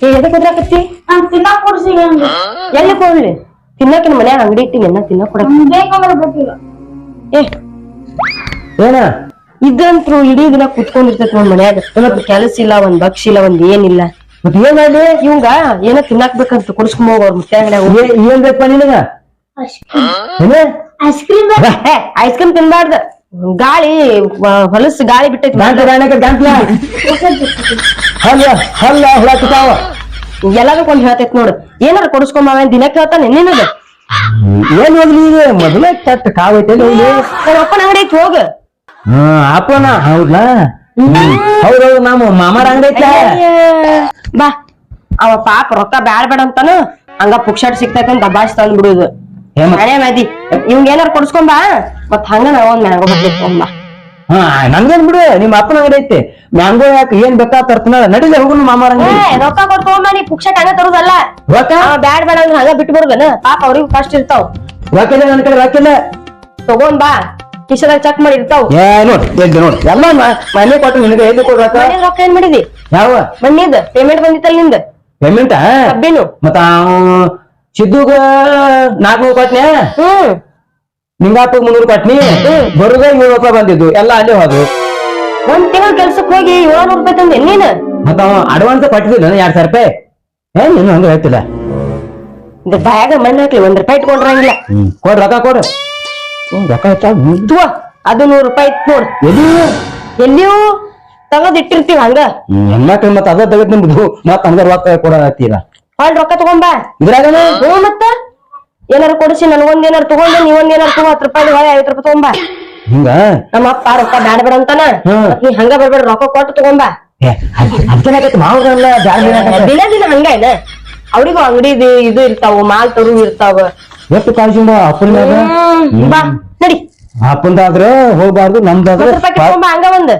ಏ ಎದಕ್ ಕುದ್ರಾಕತ್ತಿ ನಂಗ್ ತಿನ್ನಕ್ ಕೊಡ್ಸಿ ಹಂಗ ಎಲ್ಲಿ ಕೊಡ್ಲಿ ತಿನ್ನಕಿನ ಮನ್ಯಾಗ ಅಂಗಡಿ ಇಟ್ಟಿನಿ ಎಲ್ಲ ತಿನ್ನಕ್ ಕೊಡ ಬೇಕಂದ್ರ ಗೊತ್ತಿಲ್ಲ ಏ ಏನ ಇದಂತ್ರು ಇಡೀ ದಿನ ಕುತ್ಕೊಂಡಿರ್ತೈತಿ ಒಂದ್ ಮನ್ಯಾಗ ಇವತ್ತು ಕೆಲಸ ಇಲ್ಲ ಒಂದ್ ಬಕ್ಷ ಇಲ್ಲ ಒಂದ್ ಏನಿಲ್ಲ ಮತ್ ಏನ್ ಮಾಡ್ಲಿ ಇವಂಗ ಏನೋ ತಿನ್ನಕ್ ಬೇಕಂತ ಕುಡಿಸ್ಕೊಂಡ್ ಹೋಗ್ ಅವ್ರ ಮುತ್ಯಾಗಡೆ ಏ- ಏನ್ ಬೇಕಪ್ಪ ನಿನಗ ಏನ ಐಸ್ ಕ್ರೀಮ್ ಐಸ್ ಕ್ರೀಮ್ ತಿನ್ಬಾರ್ದ ಗಾಳಿ ಹೊಲಸ್ ಗಾಳಿ ಬಿಟ್ಟೈತಿ ಹಲ್ಲ ಹಲ್ಲ ಹುಳ ಕಿತಾವ ಎಲ್ಲದಕ್ಕೂ ಒಂದ್ ಹೇಳ್ತೈತಿ ನೋಡು. ಏನಾರ ಕೊಡಿಸ್ಕೊಂಬ ದಿನ ಕೇಳ್ತಾನೆ ನಿನ್ನದು ಏನ್ ಹೋಗ್ಲಿ ಈಗ ಮೊದಲ ಕೆಟ್ಟ ಕಾವೈತೆ ಅಪ್ಪನ ಅಂಗಡಿ ಐತಿ ಹೋಗ. ಹಾ ಅಪ್ಪನ? ಹೌದಾ ಹೌದೌದು ನಮ್ಮ ಮಾಮಾರ ಅಂಗಡಿ ಐತೆ. ಬಾ. ಅವ ಪಾಪ ರೊಕ್ಕ ಬ್ಯಾಡ ಬೇಡ ಅಂತಾನ ಹಂಗ ಪುಕ್ಷಾಟ್ ಸಿಗ್ತೈತೆ ಅಂತ ತಂದ್ ಬಿಡುದು ಮನೆ ಮದಿ. ಇವಂಗ ಏನಾರ ಕೊಡಿಸ್ಕೊಂಬಾ ಮತ್ ಹಂಗ ನಾವ್ ಒಂದ್ ಮ್ಯಾಂಗೋ ಹಾ ನನ್ಗೇನ್ ಬಿಡು ನಿಮ್ಮ ಅಪ್ಪನ ಅಂಗಡಿ ಐತೆ. ಮ್ಯಾಂಗೋ ಯಾಕೆ ಏನ್ ಬೇಕಾ ತರ್ತನ ನಡೀಲಿ ಹೋಗುನು ಮಾಮಾರ ರೊಕ್ಕ ಕೊಡ್ ನೀ ಪುಕ್ಷಕ್ ಹಂಗ ತರುದಲ್ಲ. ರೊಕ್ಕ? ಬ್ಯಾಡ್ ಬೇಡ ಅಂದ್ರೆ ಹಂಗ ಬಿಟ್ಟು ಬರುದನ. ಪಾಪ ಅವ್ರಿಗೂ ಕಷ್ಟ ಇರ್ತಾವ. ರೊಕ್ಕಿಲ್ಲ ನನ್ ಕಡೆ ರೊಕ್ಕಿಲ್ಲ ತಗೊಂಡ್ ಬಾ. ಕಿಶದಾಗ ಚೆಕ್ ಮಾಡಿ ಇರ್ತಾವ್. ಏ ನೋಡಿ ಎಲ್ಲಿ ನೋಡಿ. ಎಲ್ಲ ಮನೆ ಕೊಟ್ಟು ನಿನಗೆ ಎಲ್ಲಿ ಕೊಡ್ ರೊಕ್ಕ. ರೊಕ್ಕ ಏನ್ ಮಾಡಿದಿ? ಯಾವ? ಮಣ್ಣಿದ್ ಪೇಮೆಂಟ್ ಬಂದಿತ್ತಲ್ಲ ನಿಂದ? ಪೇಮೆಂಟ್ ಕಬ್ಬಿನು. ಮತ್ತ ಸಿದ್ದುಗ ನಾಲ್ಕುನೂರು ಕೊಟ್ನೆ ನಿಂಗಾಪ ಮುನ್ನೂರು ಕೊಟ್ನಿ ಬರುಗ ಏಳು ರೂಪಾಯಿ ಬಂದಿದ್ದು ಎಲ್ಲ ಅಲ್ಲೇ ಹೋದ್ರು. ಒಂದ್ ತಿಂಗಳ ಕೆಲ್ಸಕ್ಕೆ ಹೋಗಿ ಏಳ್ನೂರು ರೂಪಾಯಿ ತಂದೆ ನೀನ್? ಮತ್ತ ಅಡ್ವಾನ್ಸ್ ಕೊಟ್ಟಿದ್ದಿಲ್ಲ ಎರಡ್ ಸಾವಿರ ರೂಪಾಯಿ? ಏನ್ ನೀನು ಹಂಗ ಹೇಳ್ತಿಲ್ಲ? ಇದು ಬ್ಯಾಗ ಮಣ್ಣು ಹಾಕ್ಲಿ ಒಂದ್ ರೂಪಾಯಿ ಇಟ್ಕೊಂಡ್ರಂಗಿಲ್ಲ. ಕೊಡ್ ರೊಕ್ಕ ಕೊಡು. ರೊಕ್ಕ ಹೆಚ್ಚಾಗ ಮುದ್ದುವ ಅದು ನೂರ್ ರೂಪಾಯಿ ಇತ್ತು ನೋಡ್. ಎಲ್ಲಿ? ಎಲ್ಲಿಯೂ ತಗದ್ ಇಟ್ಟಿರ್ತೀವಿ ಹಂಗ ಕಡೆ ಮತ್ತ ಅದ ತೆಗೆದ್ ನಿಮ್ದು ಮತ್ತ ಹಂಗ ರೊಕ್ಕ ಕೊಡತ್ತೀರ ಹೊಳ್ ರೊಕ್ಕ ತಗೊಂಬಾ ಇದ್ರಾಗನ? ಹ್ಞೂ ಮತ್ತ? ಏನಾರ ಕೊಡಿಸಿ ನನಗೊಂದ್ ಏನಾರ ತಗೊಂಡು ನೀವೊಂದ್ ಏನಾರ ತಗೋ ಹತ್ತು ರೂಪಾಯಿ ಹೊಳೆ ಐವತ್ತು ರೂಪಾಯಿ ತಗೊಂಬಾ ಹಿಂಗ? ನಮ್ಮ ಅಪ್ಪ ರೊಕ್ಕ ಬ್ಯಾಡ ಬೇಡ ಅಂತಾನ? ಹ್ಮ್. ಮತ್ತ್ ನೀ ಹಂಗ ಬರ್ಬೇಡ ರೊಕ್ಕ ಕೊಟ್ಟು ತಗೊಂಬಾ ಜಾಗ ದಿನ ದಿನ ಹಂಗ ಏನ? ಅವ್ರಿಗೂ ಅಂಗಡಿ ಇದು ಇರ್ತಾವ ಮಾಲ್ ತರು ಇರ್ತಾವ. ಎಷ್ಟು ಕಾಳಜಿಂದ ಅಪ್ಪನ ಮ್ಯಾಗ? ಹ್ಮ್ ಬಾ ನಡಿ. ಅಪ್ಪಂದಾದ್ರೆ ಹೋಗ್ಬಾರ್ದು ನಮ್ದಾದ್ರೆ ಹತ್ತು ರೂಪಾಯಿ ತಗೊಂಬಾ ಹಂಗ ಒಂದ್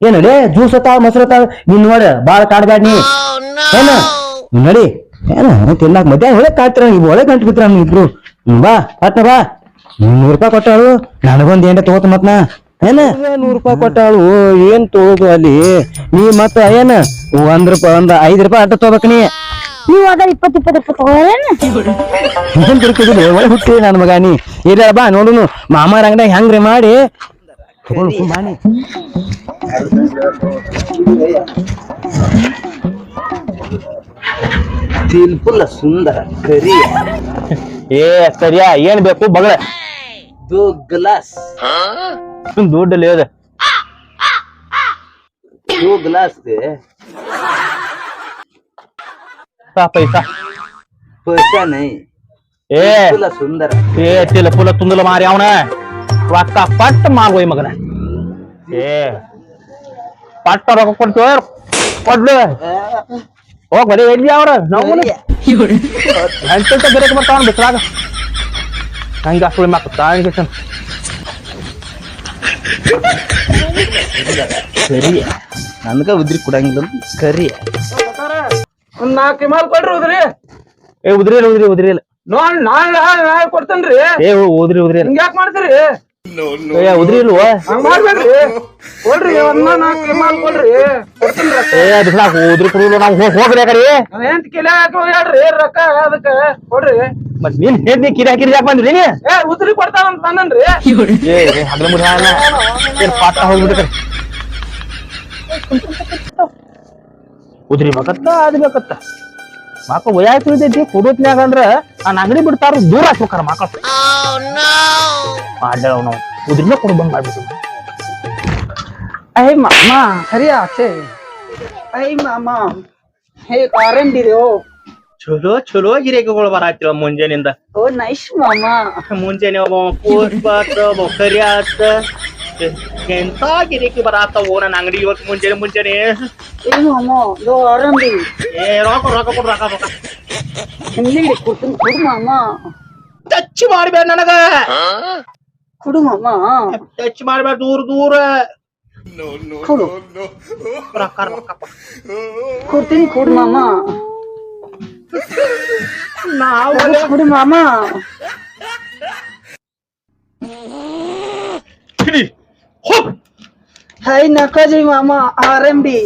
ಏನಡೆ ಜ್ಯೂಸ್ ಅತ್ತಾವ ಮೊಸರು ಅತ್ತಾವ? ನೀನ್ ನೋಡ ಬಾಳ ಕಾಡ್ಬ್ಯಾಡ ನೀ. ಏನ? ನೀನ್ ನಡಿ. ಏನ ತಿನ್ನಾಕ ಮತ್ತೆ ಒಳಗ್ ಕಾಡ್ತಿರ ನೀವು ಒಳಗ್ ಗಂಟು ಬಿತ್ರ ಇಬ್ರು. ಹ್ಮ್, ಬಾ ಪಟ್ನ ಬಾ. ನೂರ್ ರೂಪಾಯಿ ಕೊಟ್ಟಾಳು ನನಗೊಂದ್ ಏನ ತಗೋತ ಮತ್ನ. ಏನ? ನೂರು ರೂಪಾಯಿ ಕೊಟ್ಟಾಳು ಏನ್ ತಗೋದು ಅಲ್ಲಿ? ನೀ ಮತ್ತ ಏನ? ಒಂದ್ ರೂಪಾಯಿ ಒಂದ್ ಐದ್ ರೂಪಾಯಿ ಅಡ್ಡ ತಗೋಬೇಕ ನೀ. ನೀವ್ ಅದ ಇಪ್ಪತ್ ಇಪ್ಪತ್ ರೂಪಾಯಿ ಒಳಗ್ ಹುಟ್ಟಿ ನನ್ ಮಗ ನೀ. ಇಲ್ಲ ಬಾ ನೋಡುನು ಮಾಮಾರ ಅಂಗಡಿಯಾಗ ಹೆಂಗ್ರಿ ಮಾಡಿ. ತಗೊಂಡು ನೀ. ತಿಲ್ಪುಲ್ಲ ಸುಂದರ ಕರಿ ಏ ಸರಿಯಾ ಏನ್ ಬೇಕು ಬಗಳ ದೋ ಗ್ಲಾಸ್. ದುಡ್ಡಲ್ಲಿ ಹೋದ. ದೋ ಗ್ಲಾಸ್ ಪೈಸಾ ಪೈಸಾ ನೈ. ಏ. ಸುಂದರ. ಏ ತಿಲ್ಪುಲ್ಲ ತುಂದಲ ಮಾರಿ ಅವನ. ರೊಕ್ಕ ಪಟ್ ಮಾರ್ಗೋಯ್ ಮಗನ. ಏ. ಪಟ್ಟ ರೊಕ್ಕ ಕೊಡ್ತೀವ? ಕೊಡ್ಲು. ಹೋಗ್ ಬರೀ ಎಲ್ಲಿ ಅವ್ರ? ನಾವು ಎಂತ ಬೇರೆ ಬರ್ತಾವ ಬಿಸ್ಲಾಗ ಹಂಗ ಸುಳಿ ಮಕ್ಕ ತಾಂಗ ಸರಿ ನನ್ಗ ಉದ್ರಿ ಕೊಡಂಗಿಲ್ಲ. ಸರಿ. ಒಂದ್ ನಾಲ್ಕು ಮಾಲ್ ಕೊಡ್ರಿ ಉದ್ರಿ. ಏ ಉದ್ರಿ ಇಲ್ಲ ಉದ್ರಿ ಉದ್ರಿ ಇಲ್ಲ. ನೋಡ್ ನಾ ನಾಳೆ ಕೊಡ್ತೇನ್ರಿ. ಏ ಉದ್ರಿ ಉದ್ರಿ ಇಲ್ಲ. ಹಿಂಗ್ಯಾಕ್ ಮಾಡ್ತೀರಿ? ಉದ್ರಿ ಇಲ್ವೋ ಹಂಗ್ ಮಾಡ್ಬೇಡ್ರಿ. ಕೊಡ್ರಿ ಒಂದ್ ನಾಲ್ಕು ಇಮಾಲ್ ಕೊಡ್ರಿ ಕೊಡ್ತೇನ್ರಿ ಏ ಬಿಸ್ಲಾಗ ಉದ್ರಿ ಕುಡಿಲ್ಲ ನಾವು ಹೋಗ್ ಹೋಗ್ರಿ ಯಾಕಡೆ ನಾನ್ ಹೆಂಟ್ ಕಿಲೆ ಹೇಳ್ರಿ ರೊಕ್ಕ ಅದಕ್ಕ. ಕೊಡ್ರಿ. ಮತ್ ನೀನ್ ಹೆಡ್ ಕಿರಿ ಹಾಕಿರಿ ಯಾಕೆ ಬಂದ್ರಿ ನೀ ಏ ಉದ್ರಿ ಕೊಡ್ತಾವಂತ ಬಂದನ್ರಿ ಏ ಹಗಲ ಮುಡಿ ಹಾಳ ಏನ್ ಪಾಠ ಹೋಗ್ಬಿಡ್ತಾರೆ ಉದ್ರಿ ಬೇಕತ್ತ ಅದ್ ಬೇಕತ್ತ. ಮಕ್ಕಳು ವಯಾಕ್ ತಿಳಿದೈತಿ ಕುಡೋತ್ನ್ಯಾಗ ಅಂದ್ರ ನಾನು ಅಂಗಡಿ ಬಿಡ್ತಾರ ದೂರ ಹಾಕ್ಬೇಕಾರ ಮಕ್ಕಳು ಮಾಡ್ಯಾವ ನಾವು ಉದ್ರಿನ ಕೊಡು ಬಂದ್ ಮಾಡ್ಬಿಟ್ಟು ಐ ಮಾಮ ಸರಿ ಆಚೆ ಐ ಮಾಮ ಹೇ ಆರಂಭಿರಿ ಓ ಚಲೋ ಚಲೋ ಗಿರೇಕಿಗಳು ಬರಾತಿವ ಮುಂಜಾನಿಂದ. ಓ ನೈಸ್ ಮಾಮ. ಮುಂಜಾನೆ ಒಬ್ಬ ಪುಷ್ಪ ಆತ ಒಬ್ಬ ಕರಿ ಆತ ಎಂತ ಗಿರೇಕಿ ಬರಾತವು ನನ್ನ ಅಂಗಡಿ ಇವತ್ತು ಮುಂಜಾನೆ ಮುಂಜಾನೆ ಏ ಮಾಮ ಇದು ಆರಂಭಿ ಏ ರೊಕ್ಕ ರೊಕ್ಕ ಕೊಡು ರೊಕ್ಕ ರೊಕ್ಕ ಹಿಂದಿ ಕೊಡ್ತೀನಿ ಕೊಡು ಮಾಮ ಟಚ್ ಮಾಡ್ಬೇಡ ನನಗ ಕೊಡು ಮಾಮ ಟಚ್ ಮಾಡ್ಬೇಡ ದೂರ ದೂರ ಕೊಡು ರೊಕ್ಕ ರೊಕ್ಕ ಕೊಡ್ತೀನಿ ಕೊಡು ಮಾಮ ನಾವು ಕೊಡು ಮಾಮ ಹೋಗ್ ಹೈ ನಕಾಜಿ ಮಾಮ ಆರಂಭಿ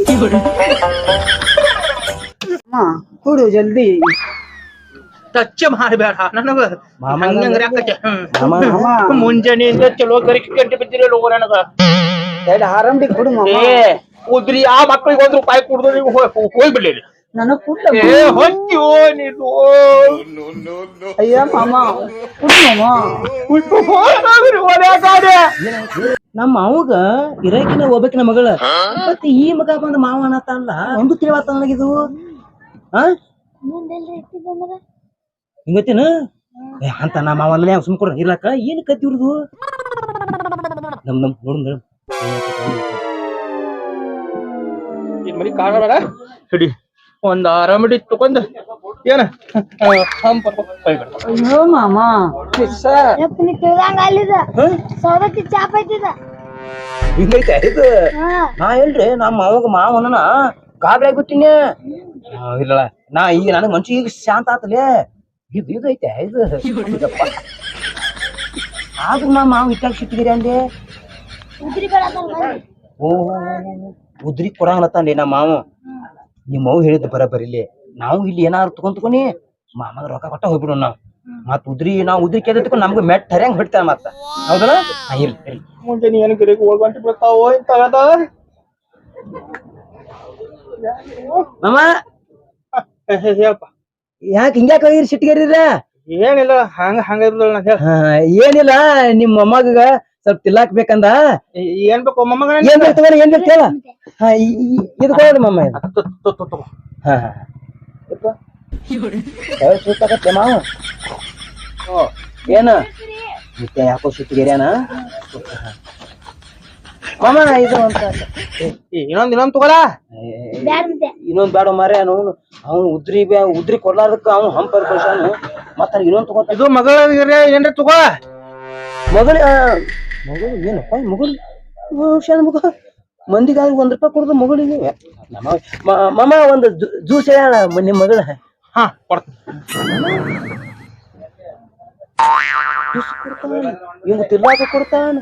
ಅಮ್ಮ ಕೊಡು ಜಲ್ದಿ ಟಚ್ ಮಾಡಬೇಡ ನನಗ ಮಾಮ ಹಂಗಂಗ್ರಿ ಆಕತ್ತೆ ಮಾಮ ಅಮ್ಮ ಮುಂಜಾನೆಯಿಂದ ಚಲೋ ಗರಿಕೆ ಗಂಟೆ ಬಿದ್ದಿರಲ್ಲ ಹೋಗ ನನಗ ಎರಡು ಆರಂಭಿ ಕೊಡು ಮಾಮ ಏ ಉದ್ರಿ ಆ ಮಕ್ಳಿಗೆ ಒಂದ್ ರೂಪಾಯಿ ಕುಡ್ದು ನೀವು ಹೋಗ್ಬಿಡ್ಲಿ ನನಗ್ ನೀನು? ಅಯ್ಯ ಮಾಮ ಮಾಮ? ನಮ್ಮ ಮಾವಗ ಇರಕಿನ ಹೋಗ್ಬೇಕಿನ ಮಗಳ. ಮತ್ತೆ ಈ ಮಗ ಬಂದ ಮಾವ ಅನ್ನತಾನಲ್ಲ ಒಂದು ತಿಳಿವಾತ ನನಗಿದು. ಹಾ ಹಿಂಗತ್ತೇನು? ಅಂತ ನಾ ಮಾವ ಅಲ್ಲೇ ಸುಮ್ ಕೊಡ ಇರ್ಲಾಕ ಏನ್ ಕತ್ತಿ ಇವ್ರದು? ನಮ್ ನಮ್ ನೋಡು ಮೇಡಮ್ ಮನಿ ಕಾಣ ಬೇಡ ಹಿಡಿ ಒಂದ್ ಆರಾಮಿಡಿ ತಕೊಂಡ್ ಏನ ಹಂಪ ಅಯ್ಯೋ ಮಾಮ. ಕಿಸ್ಸ ಯಪ್ಪ ನೀ ತಿಳಿದಂಗ ಅಲ್ಲಿದ ಸೌದತ್ತಿ ಚಾಪ್ ಐತಿದ ಹಿಂಗೈತೆ ಇದು ಹಾ. ನಾ ಹೇಳ್ರಿ ನಮ್ಮ ಮಾವಗ ಮಾವನ ಗಾಬರಿ ಆಗ್ಬಿಟ್ಟಿನಿ ಇಲ್ಲಲ್ಲ ನಾ ಈಗ ನನಗ್ ಮನ್ಸಿ ಈಗ ಶಾಂತ ಆತಲೇ. ಇದು ಇದು ಐತೆ ಇದು. ಇದಪ್ಪ. ಆದ್ರೂ ನಾ ಮಾವ ಇಟ್ಟಾಗ ಸಿಟ್ಟಿಗಿರಿ ಅಂದೆ. ಉದ್ರಿ ಬೇಡ ಓ ಉದ್ರಿ ಕೊಡಂಗಲತ್ತಾನ್ರಿ ನಮ್ಮ ಮಾವ. ನಿಮ್ಮ ಮಾವು ಹೇಳಿದ್ದು ಬರಬರಿಲಿ ನಾವು ಇಲ್ಲಿ ಏನಾದ್ರು ತಗೊಂಡ್ ತಗೊಂಡಿ ಮಾಮಗ ರೊಕ್ಕ ಕೊಟ್ಟ ಹೋಗ್ಬಿಡೋಣ ನಾವು. ಮತ್ ಉದ್ರಿ ನಾವು ಉದ್ರಿ ಕೇಳಿದ ನಮ್ಗ ಮೆಟ್ ಹರ್ಯಾಂಗ್ ಬಿಡ್ತಾರ ಮತ್ತ. ಹೌದಲ್ಲ? ಹಾ, ಇರ್ಲಿ ಇರ್ಲಿ. ಮುಂಜಾನೆ ಏನು ಗಿರಿಗೆ ಹೋಗ್ ಗಂಟೆ ಬರ್ತಾವೋ ಇಂತದ ಮಾಮ? ಹೇಳಪ್ಪ ಯಾಕೆ ಹಿಂಗ್ಯಾಕ ಹೋಗಿರಿ ಸಿಟ್ಟಿಗೆರಿರ ಏನಿಲ್ಲ ಹಂಗ ಹಂಗ ಇರ್ಲಿಲ್ಲ ನಾ ಹೇಳ ಹಾ, ಏನಿಲ್ಲ ನಿಮ್ ಮೊಮ್ಮಗ ಸ್ವಲ್ಪ ತಿಲ್ಲಾಕ್ ಬೇಕಂದ? ಏನ್ ಬೇಕು ಮೊಮ್ಮಗನ? ಏನ್ ಬೇಕು ತಗೋರಿ, ಏನ್ ಬೇಕು ಹೇಳ ಹಾ ಇದು ಕೊಡೋದು ಮಮ್ಮ ಇದು. ಹಾ ಹಾ. ಮಾವ? ಏನ? ಮತ್ತೆ ಯಾಕೋ ಸುತ್ತಿಗೆರ್ಯಾನ ಮಾಮ ಇದು ಅಂತ. ಇನ್ನೊಂದ್ ಇನ್ನೊಂದ್ ತಗೋಲ? ಬ್ಯಾಡ ಮತ್ತೆ. ಇನ್ನೊಂದ್ ಬೇಡ ಮಾರ್ರೆ ಅವನು ಅವ್ನು ಉದ್ರಿ ಬ್ಯಾ ಉದ್ರಿ ಕೊಡ್ಲಾರ್ದಕ್ಕ ಅವ್ನು ಹಂಪರ್ ಕಳ್ಸಾನು ಮತ್ತ ಇನ್ನೊಂದ್ ತಗೋತ ಇದು ಮಗಳ ಏನ್ರಿ ತಗೋ? ಮಗಳ ಮಗಳು ಏನಪ್ಪ ಮಗಳು? ಶಾನ ಮಗ. ಮಂದಿಗಾಗಿ ಒಂದ್ ರೂಪಾಯಿ ಕೊಡುದು ಮಗಳಿಗೆ ನಮ್ಮ ಮಾಮ ಒಂದು ಜ್ಯೂಸ್ ಹೇಳ ನಿಮ್ಮ ಮಗಳ. ಹಾ ಕೊಡ್ತೀನಿ. ಇವ್ ತಿರ್ಲಾಕ ಕೊಡ್ತಾನ.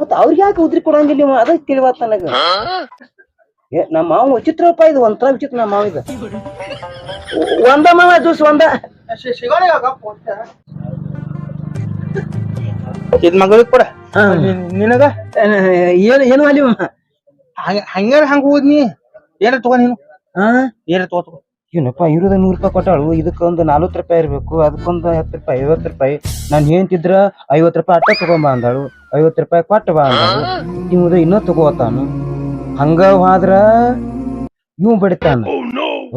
ಮತ್ತ ಅವ್ರಿಗೆ ಯಾಕೆ ಉದ್ರಿ ಕೊಡಂಗಿಲ್ಲ ಇವ ಅದ ತಿಳಿವಾತ ನನಗ. ಏ ನಮ್ಮ ಮಾವ ವಿಚಿತ್ರಪ್ಪ ಇದು ಒಂಥರ ವಿಚಿತ್ರ ನಮ್ಮ ಮಾವ ಇದು. ಒಂದ ಮಾವ ಜ್ಯೂಸ್ ಒಂದ. ಸಿಗೋಣ ಇದ್ ಮಗಳಿಗೆ ಕೊಡ. ಹಾ. ನಿನಗ? ಏನು ಏನು ಅಲ್ಲಿ ಹಂಗ ಹಂಗಾರ ಹಂಗ ಹೋದ್ನಿ ಏನ ತಗೋ ನೀನು. ಹಾ? ಏನ ತಗೋ ತಗೋ. ಏನಪ್ಪ ಇರೋದ ನೂರ್ ರೂಪಾಯಿ ಕೊಟ್ಟಾಳು. ಇದಕ್ಕೊಂದು ನಲ್ವತ್ತು ರೂಪಾಯಿ ಇರಬೇಕು. ಅದಕ್ಕೊಂದು ಹತ್ತು ರೂಪಾಯಿ ಐವತ್ತು ರೂಪಾಯಿ. ನಾನು ಹೇಳ್ತಿದ್ರ ಐವತ್ತು ರೂಪಾಯಿ ಅಟ್ಟ ತಗೊಂಬ ಅಂದಾಳು. ಐವತ್ತು ರೂಪಾಯಿ ಕೊಟ್ಟ ಬಾ ಅಂದಾಳು. ಇವ್ದ ಇನ್ನೂ ತಗೋತಾನು ಹಂಗ ಹೋದ್ರ ಇವ್ ಬಡಿತಾನ.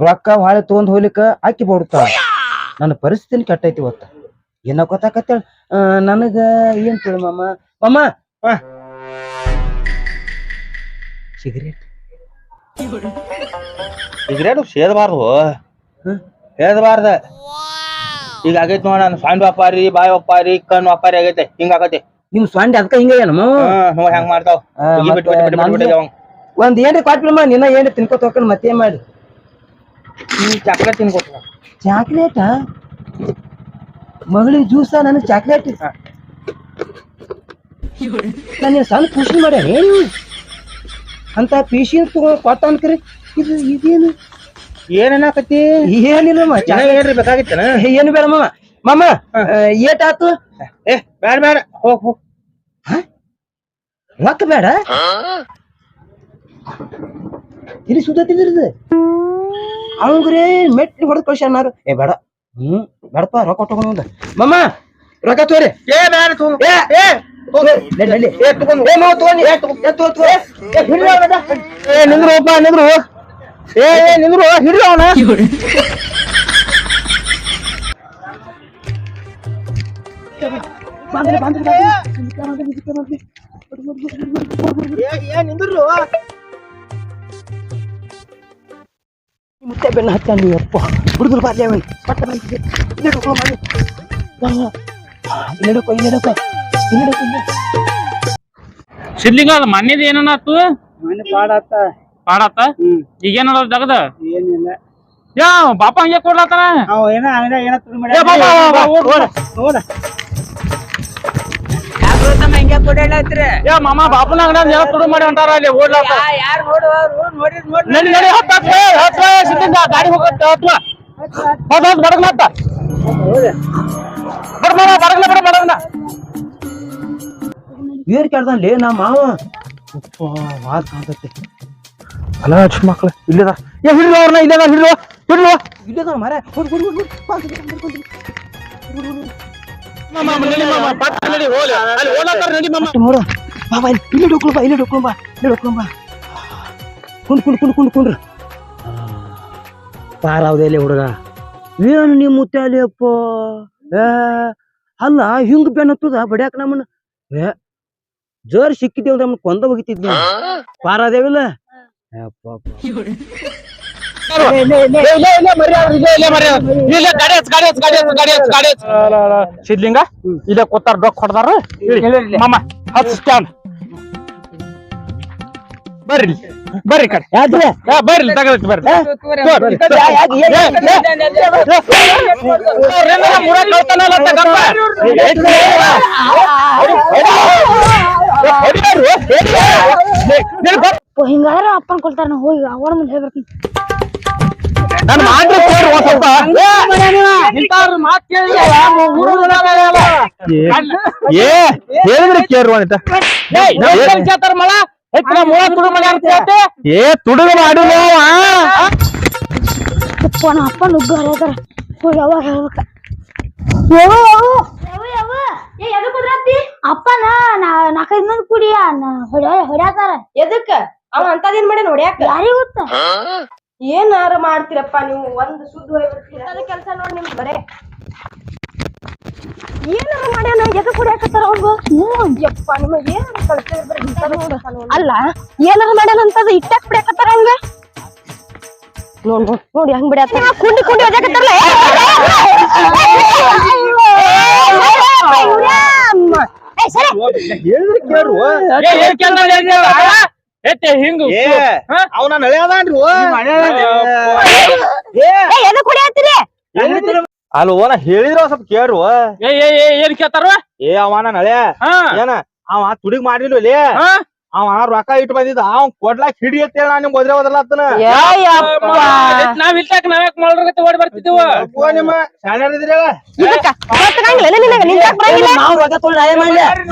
ರೊಕ್ಕ ಭಾಳ ತಗೊಂಡ್ ಹೋಗ್ಲಿಕ್ಕ ಆಕಿ ಬಡ್ತಾಳ. ನನ್ನ ಪರಿಸ್ಥಿತಿನ ಕೆಟ್ಟೈತಿ ಇವತ್ತ. ಏನ ಗೊತ್ತಾಕತ್ತೇಳ? ನನಗ ಏನ್ ತಿಳಿ ಮಾಮ? ಮಾಮ. ಸಿಗರೇಟ್ ಸಿಗರೇಟ್ ಸೇದಬಾರ್ದು. ಸೇದಬಾರ್ದ. ಈಗ ಆಗೈತಿ ನೋಡ ನಾನು ಸಣ್ಣ ವ್ಯಾಪಾರಿ ಬಾಯಿ ವ್ಯಾಪಾರಿ ಕಣ್ಣು ವ್ಯಾಪಾರಿ ಆಗೈತೆ. ಹಿಂಗ ಆಗೈತೆ ನಿಮ್ ಸ್ವಾಂಡಿ ಅದಕ್ಕ ಹಿಂಗ ಏನು ನೋಡಿ ಹೆಂಗ್ ಮಾಡ್ತಾವ್? ಒಂದ್ ಏನ್ರಿ ಕೊಟ್ಬಿಡಮ್ಮ ನಿನ್ನ ಏನ್ರಿ ತಿನ್ಕೋತ ಹೋಗ್ಕೊಂಡು ಮತ್ತೇನ್ ಮಾಡಿ? ನೀ ಚಾಕ್ಲೇಟ್ ತಿನ್ಕೋತ ಚಾಕ್ಲೇಟ ಮಗಳಿಗೆ ಜ್ಯೂಸ ನನಗೆ ಚಾಕ್ಲೇಟ್ ನಾನು ಸಣ್ಣ ಖುಷಿ ಮಾಡ್ಯಾನ ಏನು? ಅಂತ ಪೀಸಿ ತಗೊಂಡ್ ಕೊಟ್ಟ ಅನ್ಕರಿ. ಇದು ಇದೇನು? ಏನೇನಾಕತಿ ಏನಿಲ್ಲ ಏನ್ರಿ ಬೇಕಾಗಿತ್ತನ? ಏನು ಬೇಡ ಮಾಮ. ಮಾಮ ಏಟ್ ಆತು? ಏ ಬೇಡ ಬ್ಯಾಡ. ಹೋಗ್ ಹೋಗ್ ರೊಕ್ಕ ಬೇಡ? ಇಲ್ಲಿ ಸುತ್ತಿದ್ರದು ಅವಂಗ್ರೆ ಮೆಟ್ಟಿ ಹೊಡೆದ್ ಕಳ್ಸ್ಯಾನಾರು ಏ ಬೇಡ. ಹ್ಮ್? ಬೇಡಪ್ಪ ರೊಕ್ಕ ತಗೊಂಡ್ ಮಮ್ಮ ರೊಕ್ಕ ತೋರಿ ಏ. ಏ ತಗೊಂಡ್ ಏ ಏ ತಗೊಂಡ್ ತಗೋ. ಏ. ಏ ನಿಂದ್ರಪ್ಪ ನಿಂದ್ರು ಏ ಏ ನಿಂದ್ರು. ಹಿಡ್ರಿ ಅವನ. ಏ ಏ ಬಾಂದ್ರೆ. ಮುತ್ತೆ ಬೆನ್ನ ಹತ್ತಾನ ಅಪ್ಪ ಹುಡುಗರು ಬಾರ್ಲಿ ಅವನ್. ಪಟ್ಟ ಬಂದಿದೆ ಇಲ್ಲಡಕೋ ಮಾಡಿ. ಇಲ್ಲಡಕೋ ಇಲ್ಲಡಕೋ ಇಲ್ಲಡಕೋ ಸಿದ್ಲಿಂಗ ಅದ ಮನ್ನಿದ ಏನನ್ನಾತು ಮನೆ ಪಾಡಾತ ಪಾಡಾತ ಈಗೇನದ ಜಗದ? ಏನಿಲ್ಲ. ಯಾ ಬಾಪ ಹಂಗೆ ಕೊಡ್ಲತ್ತಾನ? ಅವ ಏನ ಏನ. ನೋಡ ಯಾಕ್ ಬೀಳ್ತಾನ ಹಿಂಗೆ ಕೊಡಾಡ್ಲತ್ರಿ ಏ ಮಾಮ ಬಾಪನ ಅಂಗಡಿ ತುಡು ಮಾಡಿ ಹೊಂಟಾರ ಅಲ್ಲಿ ಓಡ್ಲಾತ ಯಾರು ನೋಡುವವರು? ನೋಡಿದ್ ನೋಡಿ ನಡಿ ನಡಿ ಹತ್ತ ಹತ್ತ ಸಿದ್ದಿಂದ ಗಾಡಿ ಹೋಗತ್ತ ಹತ್ತ ಹತ್ತ ಹತ್ತ. ಬಡಗ್ನ ಹತ್ತ ಬಡ ಮಾಮ ಬಡಗ್ನ ಬಡ ಬಡಗ್ನ. ಏನ್ ಕೇಳ್ದನ್ಲೇ ನಾ ಮಾವ? ಅಪ್ಪ ಮಾತ್ ಕಾಣ್ತೈತಿ. ಅಲ್ಲ ಮಕ್ಳು ಇಲ್ಲದ? ಏ ಹಿಡ್ಲು ಅವ್ರನ್ನ ಇಲ್ಲದ? ಹಿಡ್ಲು ಹಿಡ್ಲು. ಇಲ್ಲದ ಮರ ಹುಡ್ ಹುಡ್ ಹುಡ್ ಮಾಮ ನಡಿ ಮಾಮ ಪಟ್ಟ ನಡಿ ಹೋಲ ಅಲ್ಲಿ ಓಡಾತಾರ ನಡಿ ನೋಡು ಬಾ ಬಾ ಇಲ್ಲಿ ಇಲ್ಲಿ ಡೊಕ್ಳು ಬಾ ಇಲ್ಲಿ ಡೊಕ್ಳು ಬಾ ಇಲ್ಲಿ ಡೊಕ್ಳು ಬಾ. ಕುಂಡ್ ಕುಂಡ್ ಕುಂಡ್ ಕುಂಡ್ ಕುಂಡ್ರ. ಪಾರಾವ್ದೆಲೆ ಹುಡುಗ? ಏನು ನಿಮ್ಮ ಮುತ್ತಾಲಿ ಅಪ್ಪ? ಅಲ್ಲ ಹಿಂಗ್ ಬೆನ್ ಹತ್ತದ? ಬಡ್ಯಾಕ ನಮ್ಮನ್ನ? ಏ ಜೋರ್ ಸಿಕ್ಕಿದ್ದೇವ್ ನಮ್ಮ ಕೊಂದ ಹೋಗಿತಿದ್ವಿ ಪಾರಾದೇವಿಲ್ಲ ಅಪ್ಪ. ಸಿದ್ಲಿಂಗ ಇಲ್ಲೇ ಕೂತಾರ ಡೊಕ್ ಹೊಡ್ದಾರ ಮಾಮ ಹತ್ ಸ್ಟ್ಯಾಂಡ್ ಬರ್ರಿ. ಬರ್ರಿ ಕಡೆ ಯಾಕ್ರೆ? ಬರ್ರಿ ತಗದೈತಿ ಬರ್ರಿ ಮುರ ಕಳ್ತಾನಲ್ಲ ಅಂತ ಗಪ್ಪ. ಹಿಂಗಾದ್ರೆ ಅಪ್ಪನ್ ಕೊಡ್ತಾರ ನಾ ಹೋಗಿ ಅವಳ ಮುಂದೆ ಹೇಳ್ಬರ್ತೀನಿ ನನ್ ಮಾತ್ರ ಒಂದ್ ಸ್ವಲ್ಪ. ಇಂಥವ್ರ ಮಾತ್ ಕೇಳಿದ್ರೆ ಊರು ಉಳಾಗಲ್ಲ. ಏ ಹೇಳಿದ್ರೆ ಕೇಳ್ರಿ ಒಂದಿಟ ಕೇಳ್ತಾರ ಮಳ ಹೆಚ್ಚಿನ ಮೂರ ತುಡು ಕೇಳ್ತೆ ಏ ತುಡುಗ ಅಪ್ಪ ನಾ ಅಪ್ಪ ನುಗ್ಗು ಹರಿಯತಾರ ಹೋಗಿ ಅವಾಗ ಹೇಳ್ಬೇಕ ಅಪ್ಪನ ನಾಲ್ಕೈದು ಮಂದಿ ಕುಡಿಯ ಹೊಡ್ಯಾ ಹೊಡ್ಯಾತಾರ. ಎದಕ್ಕ? ಅವ ಅಂತದೇನ್ ಮಾಡ್ಯಾನ ನೋಡ್ಯಾಕ ಯಾರಿಗ್ ಗೊತ್ತ ಏನಾರ ಮಾಡ್ತೀರಪ್ಪ ನೀವು ಒಂದ್ ಸುದ್ದಿ ಹೋಗ್ಬಿಡ್ತೀರ ಕೆಲಸ ನೋಡಿ ನಿಮ್ ಬರೇ ಏನಾರ ಮಾಡ್ಯಾನ ಎದ ಕುಡಿಯಾಕತ್ತಾರ ಅವ್ರು ಯಪ್ಪ ನಿಮಗೆ ಏನಾರ ಕಳ್ಸಿದ್ರೆ ಇಂಥದ್ದು ಕೆಲಸ ನೋಡಿ. ಅಲ್ಲ ಏನಾರ ಮಾಡ್ಯಾನ ಅಂತದ ಇಟ್ಟಾಕ್ ಬಿಡಕತ್ತಾರ ಹಂಗ ನೋಡ್ ನೋಡ್ ನೋಡಿ ಹೆಂಗ್ ಬಿಡ್ಯಾತ ಕುಂಡಿ ಕುಂಡಿ ಒದಕತ್ತಾರಲ್ಲ ಹೇಳಿದ್ರೆ ಕೇಳ್ರು ಎತ್ತೆ ಹಿಂಗ? ಏ ಅವನ ನಳೆ ಅದಾನ್ರಿ ಎದಕ್ ಕುಡಿಯತ್ತೀರಿ? ಅಲ್ವೋ ನಾ ಹೇಳಿದ್ರ ಸ್ವಲ್ಪ ಕೇಳ್ರು ಏ ಏ ಏ ಏನ್ ಕೇಳ್ತಾರ ಏ ಅವನ ನಳೆ ಹಾ. ಏನ ಅವ ತುಡಿಗ್ ಮಾಡಿಲ್ವ ಲೇ. ಹಾ. ಅವ ರೊಕ್ಕ ಇಟ್ಟು ಬಂದಿದ್ದ ಅವ್ ಕೊಡ್ಲಾಕ್ ಹಿಡಿ ಅಂತ ಹೇಳಿ ನಾನು ಒದ್ರೆ ಒದರ್ಲಾತನ ನಾವ್ ಇಲ್ತಾಕ ನಾವ್ಯಾಕ ಮಾಡ್ರಗತ್ತೆ ಓಡಿ ಬರ್ತಿದ್ದೀವ ನಿಮ್ಮ ನಾವು ರೊಕ್ಕ ತೊಗೊಂಡು ನಾ ಏನ್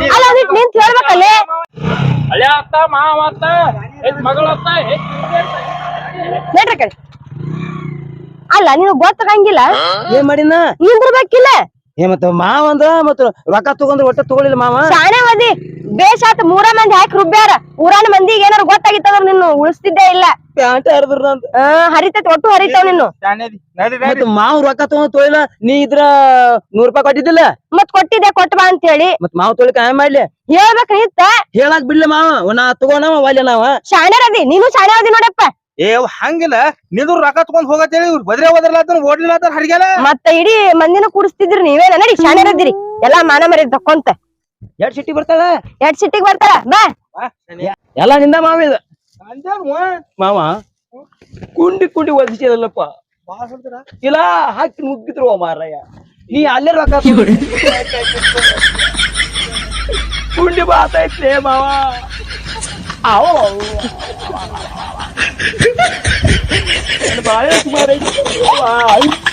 ಅಲ್ಲ ನಿಂತ ಹೇಳ್ಬೇಕಲ್ಲೇ? ಹಳೆ ಅತ್ತ ಮಾವ ಅತ್ತ ಕಡೆ ಅಲ್ಲ ನೀನು ಗೊತ್ತಾಗಂಗಿಲ್ಲ? ಏನ್ ಮಾಡಿನ ನಿಂದಿರ್ಬೇಕಿಲ್ಲ ಏ ಮತ್ತ ಮಾವ ಅಂದ್ರ ಮತ್ತ ರೊಕ್ಕ ತಗೊಂಡ್ರ ಒಟ್ಟ ತಗೊಳಿಲ್ಲ ಮಾವ. ಶಾಣೆ ಮದಿ ಬೇಷಾತ್ ಮೂರ ಮಂದಿ ಹಾಕಿ ರುಬ್ಬ್ಯಾರ. ಊರಾನ ಮಂದಿಗೆ ಏನಾರ ಗೊತ್ತಾಗಿತ್ತಂದ್ರ ನಿನ್ನ ಉಳಿಸ್ತಿದ್ದೇ ಇಲ್ಲ. ಪ್ಯಾಂಟ್ ಹರಿದ್ರ ಅಂತ ಆ, ಹರಿತೈತಿ ಒಟ್ಟು ಹರಿತಾವ ನಿನ್ನ. ಶಾಣ್ಯದಿ ನಡಿ ನಡಿ. ಮತ್ತ ಮಾವ ರೊಕ್ಕ ತಗೊಂಡ್ ತೊಳಿಲ್ಲ ನೀ ಇದ್ರ ನೂರ್ ರೂಪಾಯಿ ಕೊಟ್ಟಿದ್ದಿಲ್ಲ? ಮತ್ ಕೊಟ್ಟಿದ್ದೆ ಕೊಟ್ಟ ಬಾ ಅಂತ ಹೇಳಿ ಮತ್ ಮಾವ ತೊಳಿಕ ಏನ್ ಮಾಡ್ಲಿ? ಹೇಳ್ಬೇಕ ನಿಂತ. ಹೇಳಾಕ್ ಬಿಡ್ಲಿ ಮಾವ ನಾ ತಗೋಣ ಒಲ್ಲೆ ನಾವ. ಶಾಣ್ಯರದಿ ನೀನು ಶಾಣ್ಯರದಿ ನೋಡಪ್ಪ. ಏ ಅವ್ ಹಂಗಿಲ್ಲ. ನಿಂದ್ರು ರೊಕ್ಕ ತಗೊಂಡ್ ಹೋಗತ್ತೇಳಿ. ಇವ್ರು ಬದ್ರೆ ಓದರ್ಲಾತನ ಓಡ್ಲಿಲ್ಲ ಹರಿಗೆಲ್ಲ ಮತ್ತ ಇಡೀ ಮಂದಿನ ಕೂಡಿಸ್ತಿದ್ರಿ ನೀವೇನ? ನಡಿ ಶಾಣ್ಯರದಿರಿ ಎಲ್ಲಾ ಮಾನ ಮರಿ ತಕ್ಕೊಂತ. ಎರಡ್ ಸಿಟಿ ಬರ್ತಾಳ? ಎರಡ್ ಸಿಟ್ಟಿಗ್ ಬರ್ತಾಳ? ಬಾ. ಎಲ್ಲಾ ನಿಂದ ಮಾವ ಇದು? ಮಾವ ಕುಂಡಿ ಕುಂಡಿ ಒದಿಸಿದಲ್ಲಪ್ಪ ಇಲ್ಲ ಹಾಕಿ ನುಗ್ಗಿದ್ರು ಮಾರಯ್ಯ ನೀ ಅಲ್ಲೇ ರೊಕ್ಕ ಕುಂಡಿ ಬಾತೈತ್ಲೇ ಮಾವ. ಅವ. ಬಾಳೆ ಸುಮಾರು ಐತಿ. ಅವ್ವ, ಐ-